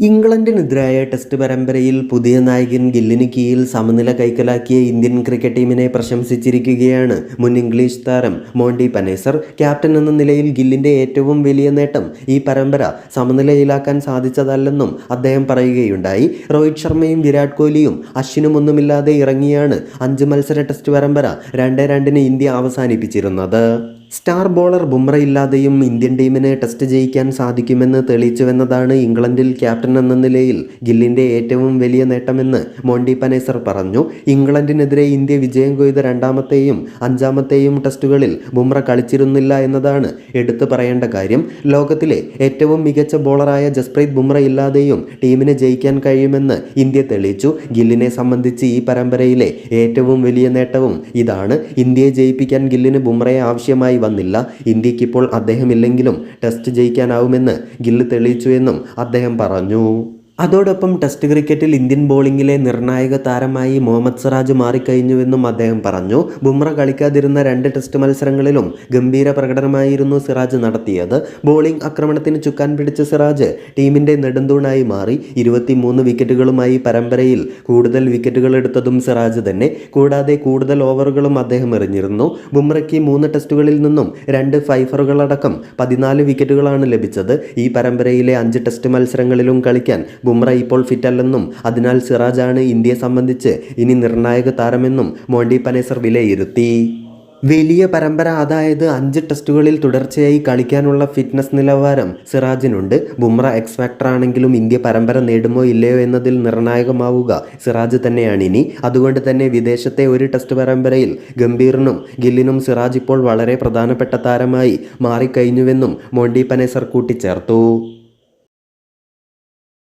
ഇംഗ്ലണ്ടിനെതിരായ ടെസ്റ്റ് പരമ്പരയിൽ പുതിയ നായകൻ ഗില്ലിന് കീഴിൽ സമനില കൈക്കലാക്കിയ ഇന്ത്യൻ ക്രിക്കറ്റ് ടീമിനെ പ്രശംസിച്ചിരിക്കുകയാണ് മുൻ ഇംഗ്ലീഷ് താരം മോണ്ടി പനേസർ. ക്യാപ്റ്റൻ എന്ന നിലയിൽ ഗില്ലിന്റെ ഏറ്റവും വലിയ നേട്ടം ഈ പരമ്പര സമനിലയിലാക്കാൻ സാധിച്ചതല്ലെന്നും അദ്ദേഹം പറയുകയുണ്ടായി. രോഹിത് ശർമ്മയും വിരാട് കോഹ്ലിയും അശ്വിനും ഒന്നുമില്ലാതെ ഇറങ്ങിയാണ് അഞ്ച് മത്സര ടെസ്റ്റ് പരമ്പര രണ്ട് രണ്ടിന് ഇന്ത്യ അവസാനിപ്പിച്ചിരുന്നത്. സ്റ്റാർ ബോളർ ബുംറ ഇല്ലാതെയും ഇന്ത്യൻ ടീമിനെ ടെസ്റ്റ് ജയിക്കാൻ സാധിക്കുമെന്ന് തെളിയിച്ചുവെന്നതാണ് ഇംഗ്ലണ്ടിൽ ക്യാപ്റ്റൻ എന്ന നിലയിൽ ഗില്ലിന്റെ ഏറ്റവും വലിയ നേട്ടമെന്ന് മോണ്ടി പനേസർ പറഞ്ഞു. ഇംഗ്ലണ്ടിനെതിരെ ഇന്ത്യ വിജയം കൊയ്ത രണ്ടാമത്തെയും അഞ്ചാമത്തെയും ടെസ്റ്റുകളിൽ ബുംറ കളിച്ചിരുന്നില്ല എന്നതാണ് എടുത്തു പറയേണ്ട കാര്യം. ലോകത്തിലെ ഏറ്റവും മികച്ച ബോളറായ ജസ്പ്രീത് ബുംറ ഇല്ലാതെയും ടീമിനെ ജയിക്കാൻ കഴിയുമെന്ന് ഇന്ത്യ തെളിയിച്ചു. ഗില്ലിനെ സംബന്ധിച്ച് ഈ പരമ്പരയിലെ ഏറ്റവും വലിയ നേട്ടവും ഇതാണ്. ഇന്ത്യയെ ജയിപ്പിക്കാൻ ഗില്ലിന് ബുംറയെ ആവശ്യമായി വന്നില്ല. ഇന്ത്യക്കിപ്പോൾ അദ്ദേഹമില്ലെങ്കിലും ടെസ്റ്റ് ജയിക്കാനാവുമെന്ന് ഗില്ല് തെളിയിച്ചു എന്നും അദ്ദേഹം പറഞ്ഞു. അതോടൊപ്പം ടെസ്റ്റ് ക്രിക്കറ്റിൽ ഇന്ത്യൻ ബോളിംഗിലെ നിർണായക താരമായി മുഹമ്മദ് സിറാജ് മാറിക്കഴിഞ്ഞുവെന്നും അദ്ദേഹം പറഞ്ഞു. ബുംറ കളിക്കാതിരുന്ന രണ്ട് ടെസ്റ്റ് മത്സരങ്ങളിലും ഗംഭീര പ്രകടനമായിരുന്നു സിറാജ് നടത്തിയത്. ബോളിംഗ് ആക്രമണത്തിന് ചുക്കാൻ പിടിച്ച സിറാജ് ടീമിന്റെ നെടുന്തൂണായി മാറി. ഇരുപത്തിമൂന്ന് വിക്കറ്റുകളുമായി പരമ്പരയിൽ കൂടുതൽ വിക്കറ്റുകൾ എടുത്തതും സിറാജ് തന്നെ. കൂടാതെ കൂടുതൽ ഓവറുകളും അദ്ദേഹം എറിഞ്ഞിരുന്നു. ബുംറയ്ക്ക് മൂന്ന് ടെസ്റ്റുകളിൽ നിന്നും രണ്ട് ഫൈഫറുകളടക്കം പതിനാല് വിക്കറ്റുകളാണ് ലഭിച്ചത്. ഈ പരമ്പരയിലെ അഞ്ച് ടെസ്റ്റ് മത്സരങ്ങളിലും കളിക്കാൻ ബുംറ ഇപ്പോൾ ഫിറ്റല്ലെന്നും അതിനാൽ സിറാജാണ് ഇന്ത്യയെ സംബന്ധിച്ച് ഇനി നിർണായക താരമെന്നും മോണ്ടി പനേസർ വിലയിരുത്തി. വലിയ പരമ്പര അതായത് അഞ്ച് ടെസ്റ്റുകളിൽ തുടർച്ചയായി കളിക്കാനുള്ള ഫിറ്റ്നസ് നിലവാരം സിറാജിനുണ്ട്. ബുംറ എക്സ് ഫാക്ടർ ആണെങ്കിലും ഇന്ത്യ പരമ്പര നേടുമോ ഇല്ലയോ എന്നതിൽ നിർണായകമാവുക സിറാജ് തന്നെയാണ് ഇനി അതുകൊണ്ട് തന്നെ വിദേശത്തെ ഒരു ടെസ്റ്റ് പരമ്പരയിൽ ഗംഭീറിനും ഗില്ലിനും സിറാജ് ഇപ്പോൾ വളരെ പ്രധാനപ്പെട്ട താരമായി മാറിക്കഴിഞ്ഞുവെന്നും മോണ്ടി പനേസർ കൂട്ടിച്ചേർത്തു.